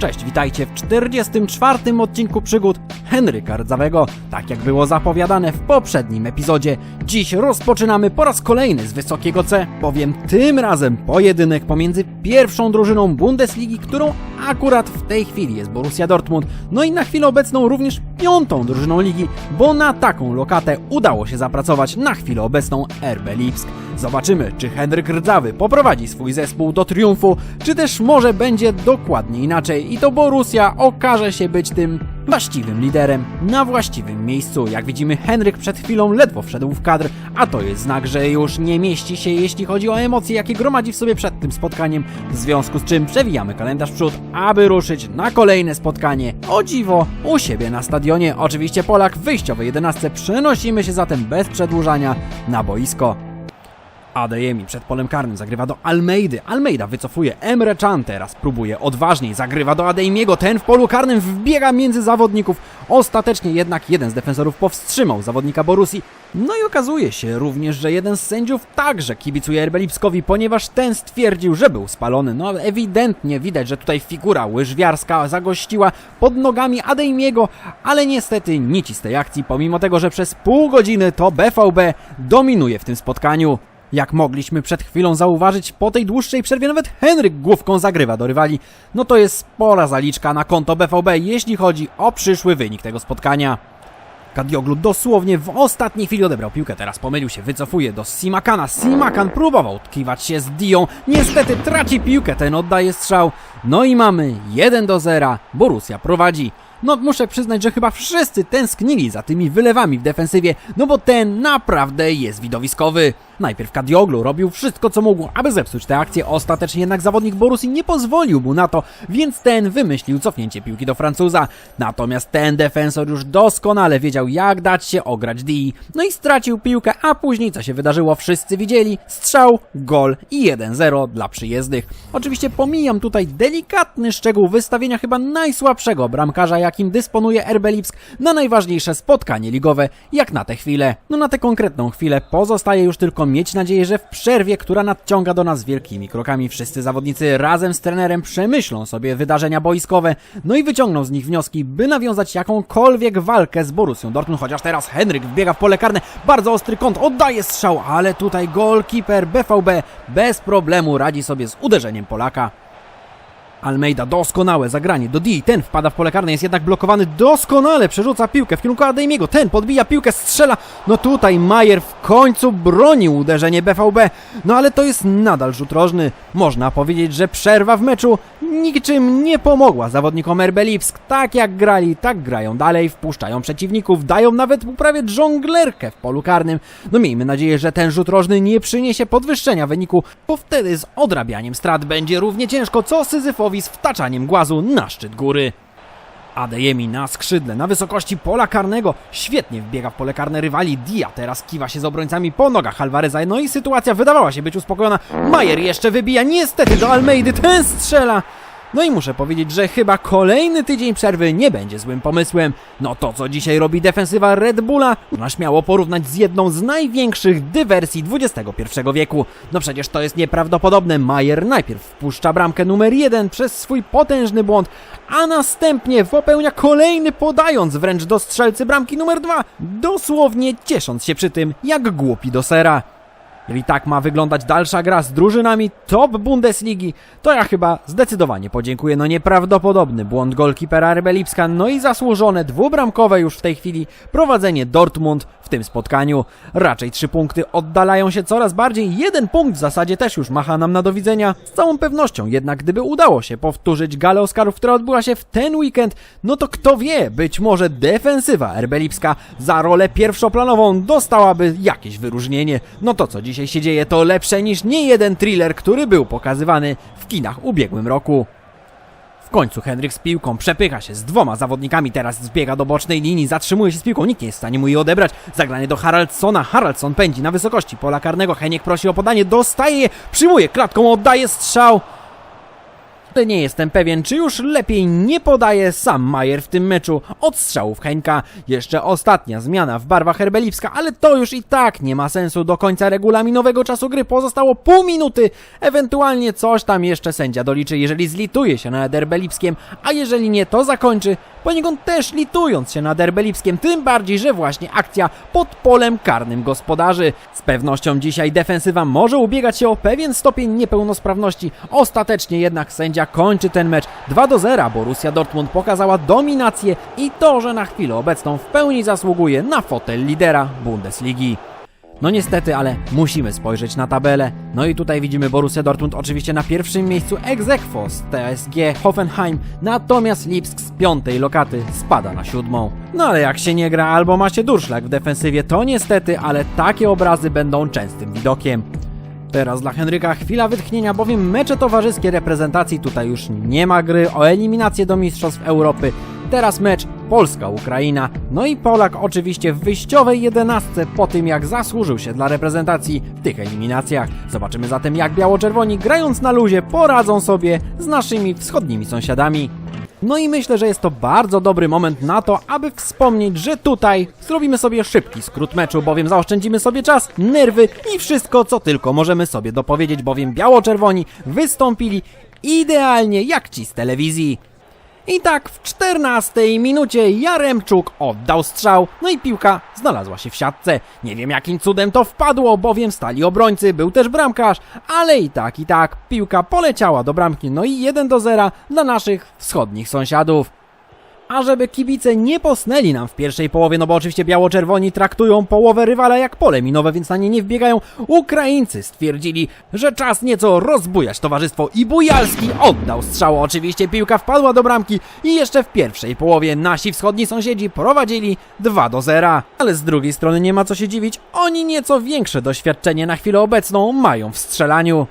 Cześć, witajcie w 44. odcinku przygód Henryka Rdzawego. Tak jak było zapowiadane w poprzednim epizodzie, dziś rozpoczynamy po raz kolejny z wysokiego C, bowiem tym razem pojedynek pomiędzy pierwszą drużyną Bundesligi, którą akurat w tej chwili jest Borussia Dortmund, no i na chwilę obecną również piątą drużyną ligi, bo na taką lokatę udało się zapracować na chwilę obecną RB Lipsk. Zobaczymy, czy Henryk Rdzawy poprowadzi swój zespół do triumfu, czy też może będzie dokładnie inaczej i to Borussia okaże się być tym właściwym liderem na właściwym miejscu. Jak widzimy, Henryk przed chwilą ledwo wszedł w kadr, a to jest znak, że już nie mieści się, jeśli chodzi o emocje, jakie gromadzi w sobie przed tym spotkaniem, w związku z czym przewijamy kalendarz w przód, aby ruszyć na kolejne spotkanie. O dziwo, u siebie na stadionie. Oczywiście Polak w wyjściowej 11 przenosimy się zatem bez przedłużania na boisko. Adeyemi przed polem karnym zagrywa do Almeidy. Almeida wycofuje Emre Can teraz próbuje odważniej, zagrywa do Adeyemiego. Ten w polu karnym wbiega między zawodników. Ostatecznie jednak jeden z defensorów powstrzymał zawodnika Borusi. No i okazuje się również, że jeden z sędziów także kibicuje RB Lipskowi, ponieważ ten stwierdził, że był spalony. No ewidentnie widać, że tutaj figura łyżwiarska zagościła pod nogami Adeyemiego, ale niestety nic z tej akcji, pomimo tego, że przez pół godziny to BVB dominuje w tym spotkaniu. Jak mogliśmy przed chwilą zauważyć, po tej dłuższej przerwie nawet Henryk główką zagrywa do rywali. No to jest spora zaliczka na konto BVB, jeśli chodzi o przyszły wynik tego spotkania. Kadioglu dosłownie w ostatniej chwili odebrał piłkę, teraz pomylił się, wycofuje do Simakana. Simakan próbował tkiwać się z Dią, niestety traci piłkę, ten oddaje strzał. No i mamy 1 do 0, Borussia prowadzi. No muszę przyznać, że chyba wszyscy tęsknili za tymi wylewami w defensywie, no bo ten naprawdę jest widowiskowy. Najpierw Kadioglu robił wszystko co mógł, aby zepsuć tę akcję, ostatecznie jednak zawodnik Borusi nie pozwolił mu na to, więc ten wymyślił cofnięcie piłki do Francuza. Natomiast ten defensor już doskonale wiedział jak dać się ograć Dii. No i stracił piłkę, a później co się wydarzyło wszyscy widzieli. Strzał, gol i 1-0 dla przyjezdnych. Oczywiście pomijam tutaj delikatny szczegół wystawienia chyba najsłabszego bramkarza jakim dysponuje RB Lipsk na najważniejsze spotkanie ligowe, jak na tę chwilę. No na tę konkretną chwilę pozostaje już tylko mieć nadzieję, że w przerwie, która nadciąga do nas wielkimi krokami, wszyscy zawodnicy razem z trenerem przemyślą sobie wydarzenia boiskowe, no i wyciągną z nich wnioski, by nawiązać jakąkolwiek walkę z Borussią Dortmund, chociaż teraz Henryk wbiega w pole karne, bardzo ostry kąt, oddaje strzał, ale tutaj golkiper BVB bez problemu radzi sobie z uderzeniem Polaka. Almeida, doskonałe zagranie. Do Di, ten wpada w pole karne, jest jednak blokowany. Doskonale, przerzuca piłkę w kierunku Adeyemiego, ten podbija piłkę, strzela, no tutaj Majer w końcu bronił uderzenie BVB, no ale to jest nadal rzut rożny, można powiedzieć, że przerwa w meczu niczym nie pomogła zawodnikom RB Lipsk, tak jak grali, tak grają dalej, wpuszczają przeciwników, dają nawet prawie dżonglerkę w polu karnym, no miejmy nadzieję, że ten rzut rożny nie przyniesie podwyższenia wyniku, bo wtedy z odrabianiem strat będzie równie ciężko, co Syzyfowi z wtaczaniem głazu na szczyt góry. Adeyemi na skrzydle, na wysokości pola karnego. Świetnie wbiega w pole karne rywali. Dia teraz kiwa się z obrońcami po nogach Alvareza. No i sytuacja wydawała się być uspokojona. Majer jeszcze wybija, niestety do Almeidy, ten strzela. No i muszę powiedzieć, że chyba kolejny tydzień przerwy nie będzie złym pomysłem. No to, co dzisiaj robi defensywa Red Bulla, można śmiało porównać z jedną z największych dywersji XXI wieku. No przecież to jest nieprawdopodobne. Majer najpierw wpuszcza bramkę numer jeden przez swój potężny błąd, a następnie popełnia kolejny podając wręcz do strzelcy bramki numer dwa, dosłownie ciesząc się przy tym jak głupi do sera. Jeżeli tak ma wyglądać dalsza gra z drużynami top Bundesligi, to ja chyba zdecydowanie podziękuję. No nieprawdopodobny błąd golkipera RB Lipska, no i zasłużone dwubramkowe już w tej chwili prowadzenie Dortmund w tym spotkaniu. Raczej trzy punkty oddalają się coraz bardziej, jeden punkt w zasadzie też już macha nam na do widzenia. Z całą pewnością jednak gdyby udało się powtórzyć galę Oscarów, która odbyła się w ten weekend, no to kto wie, być może defensywa RB Lipska za rolę pierwszoplanową dostałaby jakieś wyróżnienie. No to co dzisiaj się dzieje to lepsze niż nie jeden thriller, który był pokazywany w kinach ubiegłym roku. W końcu Henryk z piłką przepycha się z dwoma zawodnikami, teraz zbiega do bocznej linii, zatrzymuje się z piłką, nikt nie jest w stanie mu jej odebrać. Zagranie do Haraldsona, Haraldson pędzi na wysokości pola karnego, Heniek prosi o podanie, dostaje je, przyjmuje klatką, oddaje strzał. Nie jestem pewien, czy już lepiej nie podaje sam Majer w tym meczu od strzałów Heńka. Jeszcze ostatnia zmiana w barwach Herbeliwska, ale to już i tak nie ma sensu. Do końca regulaminowego czasu gry pozostało pół minuty. Ewentualnie coś tam jeszcze sędzia doliczy, jeżeli zlituje się nad Herbelipskiem, a jeżeli nie, to zakończy. Poniekąd też litując się nad Herbelipskiem, tym bardziej, że właśnie akcja pod polem karnym gospodarzy. Z pewnością dzisiaj defensywa może ubiegać się o pewien stopień niepełnosprawności. Ostatecznie jednak sędzia kończy ten mecz 2 do 0. Borussia Dortmund pokazała dominację i to, że na chwilę obecną w pełni zasługuje na fotel lidera Bundesligi. No niestety, ale musimy spojrzeć na tabelę. No i tutaj widzimy Borussia Dortmund oczywiście na pierwszym miejscu ex z TSG Hoffenheim, natomiast Lipsk z piątej lokaty spada na siódmą. No ale jak się nie gra albo ma się durszlak w defensywie, to niestety, ale takie obrazy będą częstym widokiem. Teraz dla Henryka chwila wytchnienia, bowiem mecze towarzyskie reprezentacji tutaj już nie ma gry o eliminację do Mistrzostw Europy. Teraz mecz Polska-Ukraina. No i Polak oczywiście w wyjściowej jedenastce po tym jak zasłużył się dla reprezentacji w tych eliminacjach. Zobaczymy zatem jak biało-czerwoni grając na luzie poradzą sobie z naszymi wschodnimi sąsiadami. No i myślę, że jest to bardzo dobry moment na to, aby wspomnieć, że tutaj zrobimy sobie szybki skrót meczu, bowiem zaoszczędzimy sobie czas, nerwy i wszystko, co tylko możemy sobie dopowiedzieć, bowiem biało-czerwoni wystąpili idealnie jak ci z telewizji. I tak w 14 minucie Jaremczuk oddał strzał, no i piłka znalazła się w siatce. Nie wiem jakim cudem to wpadło, bowiem stali obrońcy, był też bramkarz, ale i tak, i tak piłka poleciała do bramki, no i 1 do 0 dla naszych wschodnich sąsiadów. A żeby kibice nie posnęli nam w pierwszej połowie, no bo oczywiście biało-czerwoni traktują połowę rywala jak pole minowe, więc na nie nie wbiegają, Ukraińcy stwierdzili, że czas nieco rozbujać towarzystwo i Bujalski oddał strzał. Oczywiście piłka wpadła do bramki i jeszcze w pierwszej połowie nasi wschodni sąsiedzi prowadzili 2 do 0. Ale z drugiej strony nie ma co się dziwić, oni nieco większe doświadczenie na chwilę obecną mają w strzelaniu.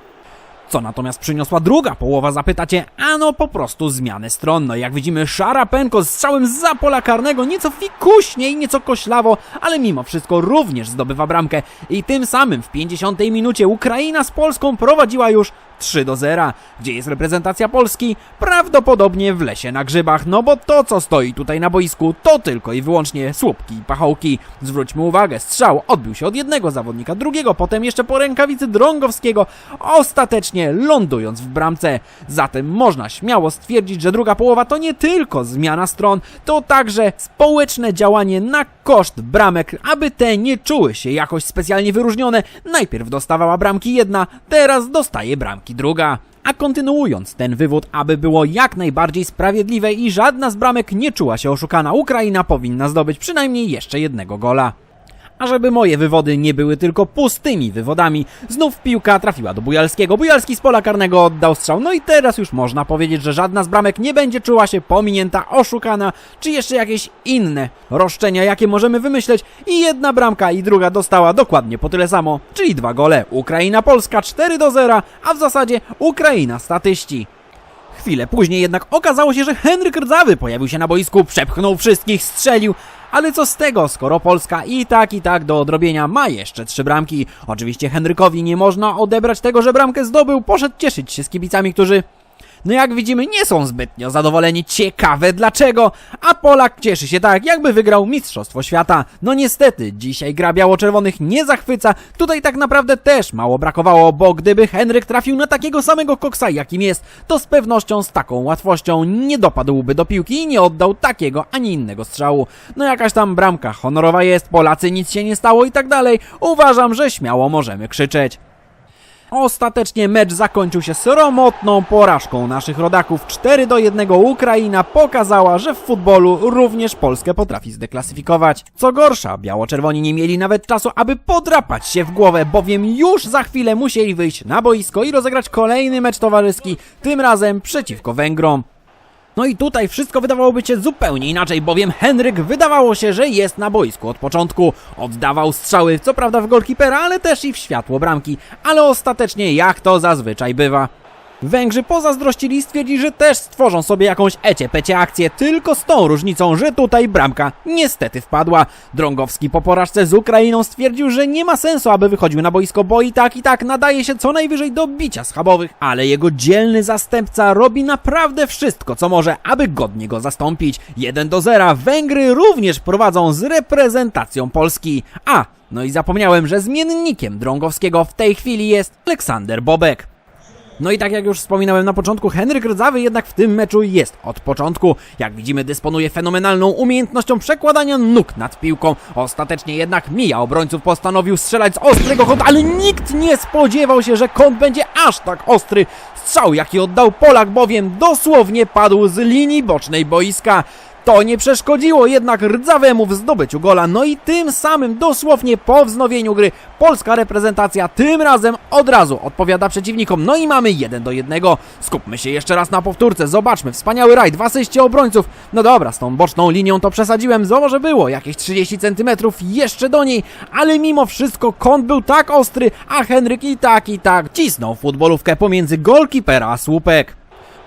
Co natomiast przyniosła druga połowa, zapytacie? Ano po prostu zmianę stron. No jak widzimy, Szarapenko z strzałem za pola karnego, nieco fikuśnie i nieco koślawo, ale mimo wszystko również zdobywa bramkę. I tym samym w 50 minucie Ukraina z Polską prowadziła już 3 do 0. Gdzie jest reprezentacja Polski? Prawdopodobnie w lesie na grzybach, no bo to co stoi tutaj na boisku to tylko i wyłącznie słupki i pachołki. Zwróćmy uwagę, strzał odbił się od jednego zawodnika, drugiego, potem jeszcze po rękawicy Drągowskiego, ostatecznie lądując w bramce. Zatem można śmiało stwierdzić, że druga połowa to nie tylko zmiana stron, to także społeczne działanie na koszt bramek, aby te nie czuły się jakoś specjalnie wyróżnione. Najpierw dostawała bramki jedna, teraz dostaje bramki druga. A kontynuując ten wywód, aby było jak najbardziej sprawiedliwe i żadna z bramek nie czuła się oszukana, Ukraina powinna zdobyć przynajmniej jeszcze jednego gola. A żeby moje wywody nie były tylko pustymi wywodami, znów piłka trafiła do Bujalskiego. Bujalski z pola karnego oddał strzał. No i teraz już można powiedzieć, że żadna z bramek nie będzie czuła się pominięta, oszukana, czy jeszcze jakieś inne roszczenia, jakie możemy wymyśleć. I jedna bramka i druga dostała dokładnie po tyle samo, czyli dwa gole. Ukraina-Polska 4 do 0, a w zasadzie Ukraina statyści. Chwilę później jednak okazało się, że Henryk Rdzawy pojawił się na boisku, przepchnął wszystkich, strzelił. Ale co z tego, skoro Polska i tak i tak do odrobienia ma jeszcze trzy bramki. Oczywiście Henrykowi nie można odebrać tego, że bramkę zdobył, poszedł cieszyć się z kibicami, którzy no jak widzimy, nie są zbytnio zadowoleni. Ciekawe dlaczego. A Polak cieszy się tak, jakby wygrał Mistrzostwo Świata. No niestety, dzisiaj gra biało-czerwonych nie zachwyca. Tutaj tak naprawdę też mało brakowało, bo gdyby Henryk trafił na takiego samego koksa, jakim jest, to z pewnością z taką łatwością nie dopadłby do piłki i nie oddał takiego ani innego strzału. No jakaś tam bramka honorowa jest, Polacy nic się nie stało i tak dalej. Uważam, że śmiało możemy krzyczeć. Ostatecznie mecz zakończył się sromotną porażką naszych rodaków 4 do 1. Ukraina pokazała, że w futbolu również Polskę potrafi zdeklasyfikować. Co gorsza, biało-czerwoni nie mieli nawet czasu, aby podrapać się w głowę, bowiem już za chwilę musieli wyjść na boisko i rozegrać kolejny mecz towarzyski, tym razem przeciwko Węgrom. No i tutaj wszystko wydawałoby się zupełnie inaczej, bowiem Henryk wydawało się, że jest na boisku od początku. Oddawał strzały, co prawda w golkipera, ale też i w światło bramki, ale ostatecznie jak to zazwyczaj bywa. Węgrzy pozazdrościli stwierdzili, że też stworzą sobie jakąś ecie-pecie akcję, tylko z tą różnicą, że tutaj bramka niestety wpadła. Drągowski po porażce z Ukrainą stwierdził, że nie ma sensu, aby wychodził na boisko, bo i tak i tak nadaje się co najwyżej do bicia schabowych, ale jego dzielny zastępca robi naprawdę wszystko, co może, aby godnie go zastąpić. 1 do 0 Węgry również prowadzą z reprezentacją Polski. A, no i zapomniałem, że zmiennikiem Drągowskiego w tej chwili jest Aleksander Bobek. No i tak jak już wspominałem na początku, Henryk Rdzawy jednak w tym meczu jest od początku. Jak widzimy, dysponuje fenomenalną umiejętnością przekładania nóg nad piłką. Ostatecznie jednak mija obrońców, postanowił strzelać z ostrego kąta, ale nikt nie spodziewał się, że kąt będzie aż tak ostry. Strzał, jaki oddał Polak, bowiem dosłownie padł z linii bocznej boiska. To nie przeszkodziło jednak rdzawemu w zdobyciu gola, no i tym samym dosłownie po wznowieniu gry polska reprezentacja tym razem od razu odpowiada przeciwnikom, no i mamy 1 do 1. Skupmy się jeszcze raz na powtórce, zobaczmy, wspaniały rajd w asyście obrońców. No dobra, z tą boczną linią to przesadziłem, zo może było jakieś 30 cm jeszcze do niej, ale mimo wszystko kąt był tak ostry, a Henryk i tak i tak cisnął futbolówkę pomiędzy golkipera a słupek.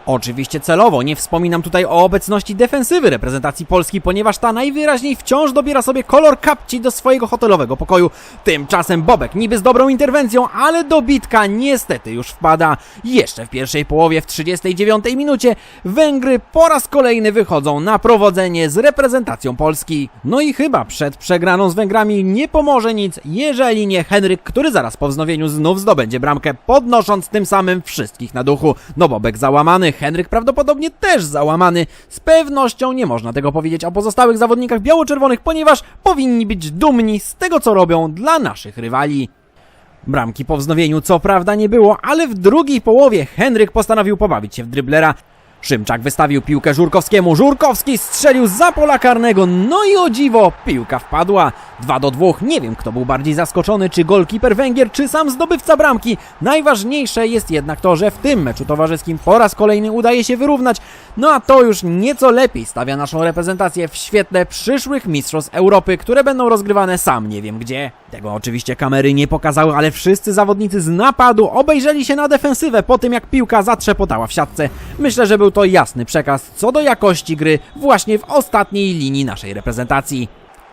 Oczywiście celowo, nie wspominam tutaj o obecności defensywy reprezentacji Polski, ponieważ ta najwyraźniej wciąż dobiera sobie kolor kapci do swojego hotelowego pokoju. Tymczasem Bobek niby z dobrą interwencją, ale dobitka niestety już wpada. Jeszcze w pierwszej połowie, w 39 minucie, Węgry po raz kolejny wychodzą na prowadzenie z reprezentacją Polski. No i chyba przed przegraną z Węgrami nie pomoże nic, jeżeli nie Henryk, który zaraz po wznowieniu znów zdobędzie bramkę, podnosząc tym samym wszystkich na duchu. No Bobek załamany, Henryk prawdopodobnie też załamany. Z pewnością nie można tego powiedzieć o pozostałych zawodnikach biało-czerwonych, ponieważ powinni być dumni z tego, co robią dla naszych rywali. Bramki po wznowieniu co prawda nie było, ale w drugiej połowie Henryk postanowił pobawić się w dryblera. Szymczak wystawił piłkę Żurkowskiemu, Żurkowski strzelił za pola karnego, no i o dziwo, piłka wpadła. 2 do 2, nie wiem kto był bardziej zaskoczony, czy golkiper Węgier, czy sam zdobywca bramki. Najważniejsze jest jednak to, że w tym meczu towarzyskim po raz kolejny udaje się wyrównać, no a to już nieco lepiej stawia naszą reprezentację w świetle przyszłych Mistrzostw Europy, które będą rozgrywane sam nie wiem gdzie. Tego oczywiście kamery nie pokazały, ale wszyscy zawodnicy z napadu obejrzeli się na defensywę po tym jak piłka zatrzepotała w siatce. Myślę, że był to jasny przekaz co do jakości gry właśnie w ostatniej linii naszej reprezentacji.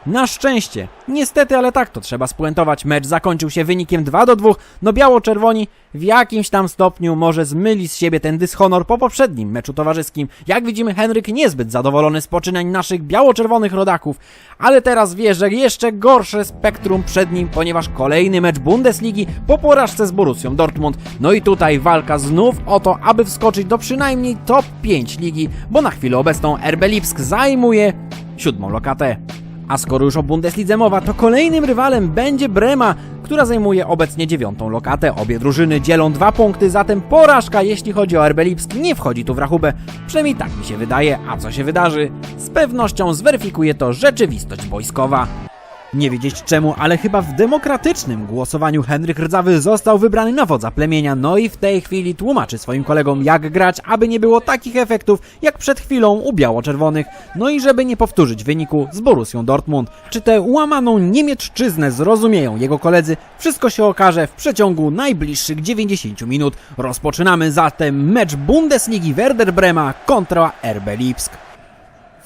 Na szczęście, niestety, ale tak to trzeba spuentować. Mecz zakończył się wynikiem 2 do 2. No biało-czerwoni w jakimś tam stopniu może zmyli z siebie ten dyshonor po poprzednim meczu towarzyskim. Jak widzimy, Henryk niezbyt zadowolony z poczynań naszych biało-czerwonych rodaków, ale teraz wie, że jeszcze gorsze spektrum przed nim, ponieważ kolejny mecz Bundesligi po porażce z Borussią Dortmund. No i tutaj walka znów o to, aby wskoczyć do przynajmniej top 5 ligi, bo na chwilę obecną RB Lipsk zajmuje siódmą lokatę. A skoro już o Bundeslidze mowa, to kolejnym rywalem będzie Brema, która zajmuje obecnie dziewiątą lokatę. Obie drużyny dzielą dwa punkty, zatem porażka, jeśli chodzi o RB Lipsk, nie wchodzi tu w rachubę. Przynajmniej tak mi się wydaje, a co się wydarzy? Z pewnością zweryfikuje to rzeczywistość wojskowa. Nie wiedzieć czemu, ale chyba w demokratycznym głosowaniu Henryk Rdzawy został wybrany na wodza plemienia, no i w tej chwili tłumaczy swoim kolegom jak grać, aby nie było takich efektów jak przed chwilą u biało-czerwonych, no i żeby nie powtórzyć wyniku z Borussią Dortmund. Czy tę łamaną niemiecczyznę zrozumieją jego koledzy? Wszystko się okaże w przeciągu najbliższych 90 minut. Rozpoczynamy zatem mecz Bundesligi Werder Brema kontra RB Lipsk.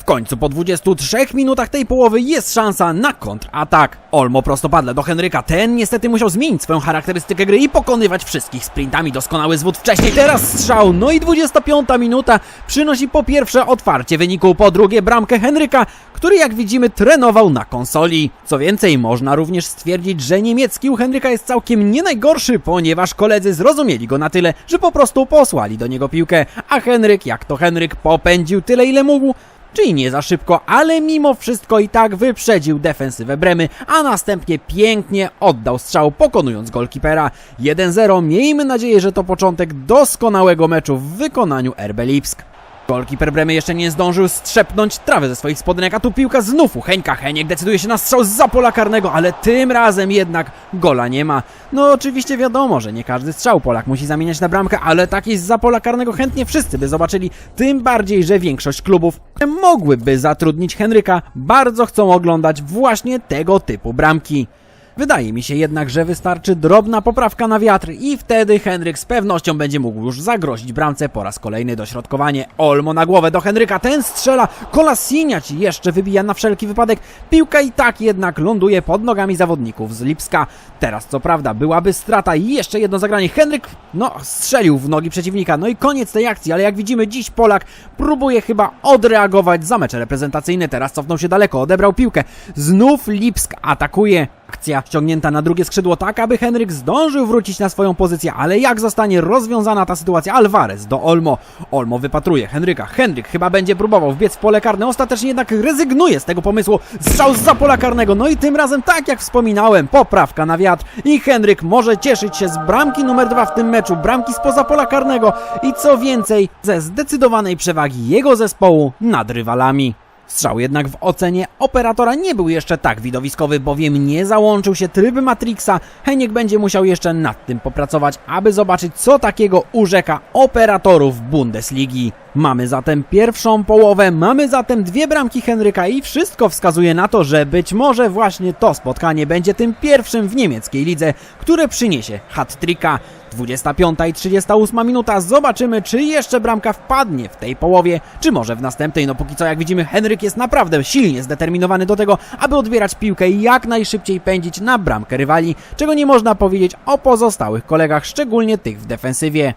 W końcu po 23 minutach tej połowy jest szansa na kontratak. Olmo prostopadle do Henryka. Ten niestety musiał zmienić swoją charakterystykę gry i pokonywać wszystkich sprintami. Doskonały zwód wcześniej, teraz strzał. No i 25 minuta przynosi po pierwsze otwarcie wyniku, po drugie bramkę Henryka, który jak widzimy trenował na konsoli. Co więcej, można również stwierdzić, że niemiecki u Henryka jest całkiem nie najgorszy, ponieważ koledzy zrozumieli go na tyle, że po prostu posłali do niego piłkę, a Henryk, jak to Henryk, popędził tyle ile mógł, Czyli nie za szybko, ale mimo wszystko i tak wyprzedził defensywę Bremy, a następnie pięknie oddał strzał pokonując golkipera. 1-0, miejmy nadzieję, że to początek doskonałego meczu w wykonaniu RB Lipsk. Golkiper Bremy jeszcze nie zdążył strzepnąć trawy ze swoich spodenek, a tu piłka znów u Heńka. Heniek decyduje się na strzał z pola karnego, ale tym razem jednak gola nie ma. No oczywiście wiadomo, że nie każdy strzał Polak musi zamieniać na bramkę, ale takiej z pola karnego chętnie wszyscy by zobaczyli. Tym bardziej, że większość klubów, mogłyby zatrudnić Henryka, bardzo chcą oglądać właśnie tego typu bramki. Wydaje mi się jednak, że wystarczy drobna poprawka na wiatr i wtedy Henryk z pewnością będzie mógł już zagrozić bramce po raz kolejny dośrodkowanie. Olmo na głowę do Henryka, ten strzela, Kolasiniać jeszcze wybija na wszelki wypadek. Piłka i tak jednak ląduje pod nogami zawodników z Lipska. Teraz co prawda byłaby strata i jeszcze jedno zagranie. Henryk, no, strzelił w nogi przeciwnika. No i koniec tej akcji, ale jak widzimy dziś Polak próbuje chyba odreagować za mecze reprezentacyjne. Teraz cofnął się daleko, odebrał piłkę. Znów Lipsk atakuje. Akcja ściągnięta na drugie skrzydło tak, aby Henryk zdążył wrócić na swoją pozycję, ale jak zostanie rozwiązana ta sytuacja? Alvarez do Olmo. Olmo wypatruje Henryka. Henryk chyba będzie próbował wbiec w pole karne, ostatecznie jednak rezygnuje z tego pomysłu. Strzał z pola karnego, no i tym razem, tak jak wspominałem, poprawka na wiatr i Henryk może cieszyć się z bramki numer dwa w tym meczu, bramki spoza pola karnego i co więcej, ze zdecydowanej przewagi jego zespołu nad rywalami. Strzał jednak w ocenie operatora nie był jeszcze tak widowiskowy, bowiem nie załączył się tryb Matrixa. Heniek będzie musiał jeszcze nad tym popracować, aby zobaczyć co takiego urzeka operatorów Bundesligi. Mamy zatem pierwszą połowę, mamy zatem dwie bramki Henryka i wszystko wskazuje na to, że być może właśnie to spotkanie będzie tym pierwszym w niemieckiej lidze, które przyniesie hat-tricka. 25 i 38 minuta. Zobaczymy, czy jeszcze bramka wpadnie w tej połowie, czy może w następnej. No póki co, jak widzimy, Henryk jest naprawdę silnie zdeterminowany do tego, aby odbierać piłkę i jak najszybciej pędzić na bramkę rywali, czego nie można powiedzieć o pozostałych kolegach, szczególnie tych w defensywie.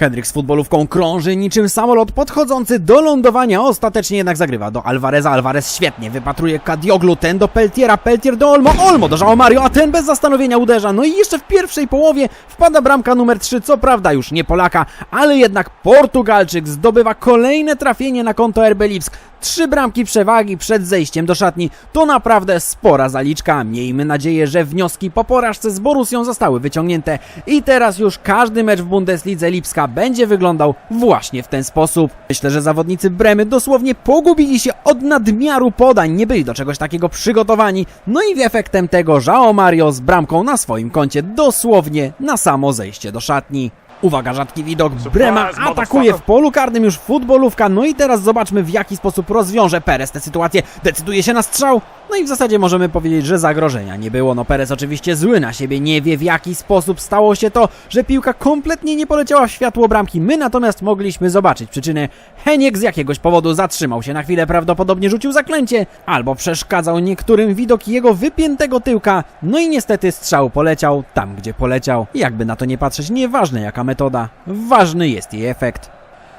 Henryk z futbolówką krąży niczym samolot podchodzący do lądowania, ostatecznie jednak zagrywa do Alvareza. Alvarez świetnie wypatruje Kadioglu, ten do Peltiera, Peltier do Olmo, Olmo do João Mario, a ten bez zastanowienia uderza. No i jeszcze w pierwszej połowie wpada bramka numer 3, co prawda już nie Polaka, ale jednak Portugalczyk zdobywa kolejne trafienie na konto RB Lipsk. Trzy bramki przewagi przed zejściem do szatni to naprawdę spora zaliczka. Miejmy nadzieję, że wnioski po porażce z Borusią zostały wyciągnięte i teraz już każdy mecz w Bundeslidze Lipska będzie wyglądał właśnie w ten sposób. Myślę, że zawodnicy Bremy dosłownie pogubili się od nadmiaru podań, nie byli do czegoś takiego przygotowani. No i efektem tego João Mario z bramką na swoim koncie dosłownie na samo zejście do szatni. Uwaga, rzadki widok. Brema atakuje w polu karnym już futbolówka. No i teraz zobaczmy w jaki sposób rozwiąże Perez tę sytuację. Decyduje się na strzał. No i w zasadzie możemy powiedzieć, że zagrożenia nie było. No Perez oczywiście zły na siebie, nie wie w jaki sposób stało się to, że piłka kompletnie nie poleciała w światło bramki. My natomiast mogliśmy zobaczyć przyczynę. Heniek z jakiegoś powodu zatrzymał się na chwilę, prawdopodobnie rzucił zaklęcie, albo przeszkadzał niektórym widok jego wypiętego tyłka. No i niestety strzał poleciał tam, gdzie poleciał. Jakby na to nie patrzeć, nieważne jaka metoda, ważny jest jej efekt.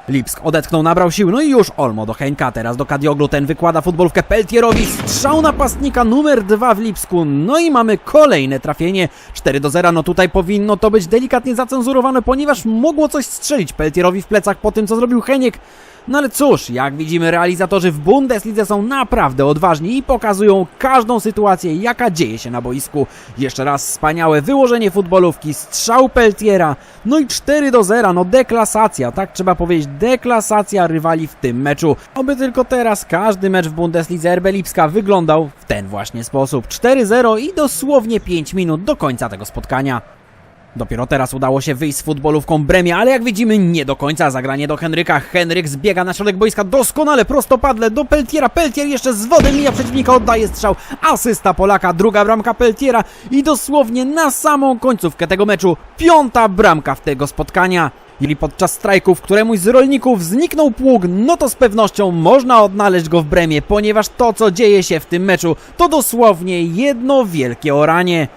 Lipsk odetchnął, nabrał sił, no i już Olmo do Henka, teraz do Kadioglu, ten wykłada futbolówkę Peltierowi, strzał napastnika numer dwa w Lipsku, no i mamy kolejne trafienie, 4 do 0, no tutaj powinno to być delikatnie zacenzurowane, ponieważ mogło coś strzelić Peltierowi w plecach po tym, co zrobił Heniek, no ale cóż, jak widzimy, realizatorzy w Bundeslidze są naprawdę odważni i pokazują każdą sytuację, jaka dzieje się na boisku. Jeszcze raz wspaniałe wyłożenie futbolówki, strzał Peltiera, no i 4 do 0, no deklasacja, tak trzeba powiedzieć, deklasacja rywali w tym meczu. Oby tylko teraz każdy mecz w Bundeslidze RB Lipska wyglądał w ten właśnie sposób. 4-0 i dosłownie 5 minut do końca tego spotkania. Dopiero teraz udało się wyjść z futbolówką Bremie, ale jak widzimy nie do końca zagranie do Henryka. Henryk zbiega na środek boiska doskonale, prostopadle do Peltiera. Peltier jeszcze z wody mija przeciwnika, oddaje strzał. Asysta Polaka, druga bramka Peltiera i dosłownie na samą końcówkę tego meczu piąta bramka w tego spotkania. Jeżeli podczas strajku, w któremuś z rolników zniknął pług, no to z pewnością można odnaleźć go w Bremie, ponieważ to co dzieje się w tym meczu to dosłownie jedno wielkie oranie.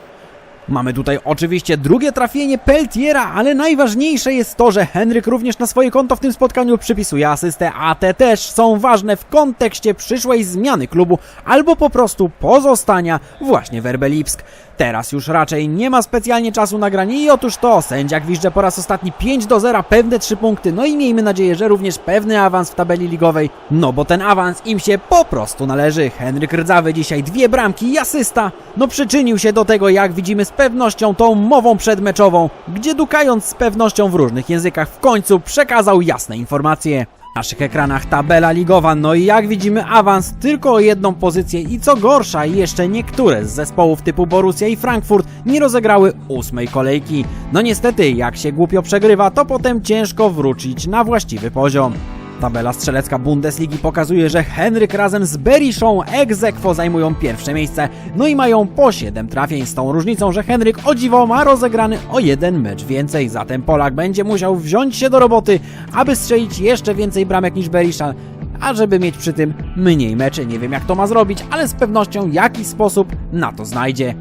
Mamy tutaj oczywiście drugie trafienie Peltiera, ale najważniejsze jest to, że Henryk również na swoje konto w tym spotkaniu przypisuje asystę, a te też są ważne w kontekście przyszłej zmiany klubu albo po prostu pozostania właśnie w Lipsk. Teraz już raczej nie ma specjalnie czasu na granie i otóż to, sędzia gwizdże po raz ostatni 5 do 0, pewne 3 punkty, no i miejmy nadzieję, że również pewny awans w tabeli ligowej, no bo ten awans im się po prostu należy. Henryk Rdzawy dzisiaj dwie bramki i asysta, no przyczynił się do tego, jak widzimy z pewnością tą mową przedmeczową, gdzie dukając z pewnością w różnych językach w końcu przekazał jasne informacje. W naszych ekranach tabela ligowa, no i jak widzimy awans tylko o jedną pozycję i co gorsza jeszcze niektóre z zespołów typu Borussia i Frankfurt nie rozegrały ósmej kolejki. No niestety, jak się głupio przegrywa, to potem ciężko wrócić na właściwy poziom. Tabela strzelecka Bundesligi pokazuje, że Henryk razem z Beriszą aequo zajmują pierwsze miejsce, no i mają po 7 trafień z tą różnicą, że Henryk o dziwo ma rozegrany o jeden mecz więcej, zatem Polak będzie musiał wziąć się do roboty, aby strzelić jeszcze więcej bramek niż Berisza, a żeby mieć przy tym mniej meczy. Nie wiem jak to ma zrobić, ale z pewnością jakiś sposób na to znajdzie.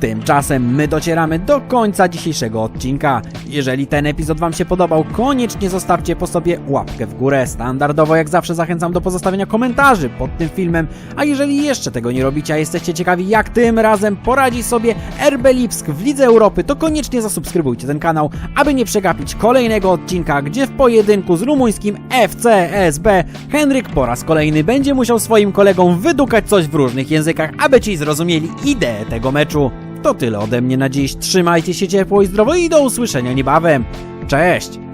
Tymczasem my docieramy do końca dzisiejszego odcinka. Jeżeli ten epizod Wam się podobał, koniecznie zostawcie po sobie łapkę w górę. Standardowo jak zawsze zachęcam do pozostawienia komentarzy pod tym filmem, a jeżeli jeszcze tego nie robicie, a jesteście ciekawi jak tym razem poradzi sobie RB Lipsk w Lidze Europy, to koniecznie zasubskrybujcie ten kanał, aby nie przegapić kolejnego odcinka, gdzie w pojedynku z rumuńskim FCSB Henryk po raz kolejny będzie musiał swoim kolegom wydukać coś w różnych językach, aby ci zrozumieli ideę tego meczu. To tyle ode mnie na dziś. Trzymajcie się ciepło i zdrowo i do usłyszenia niebawem. Cześć!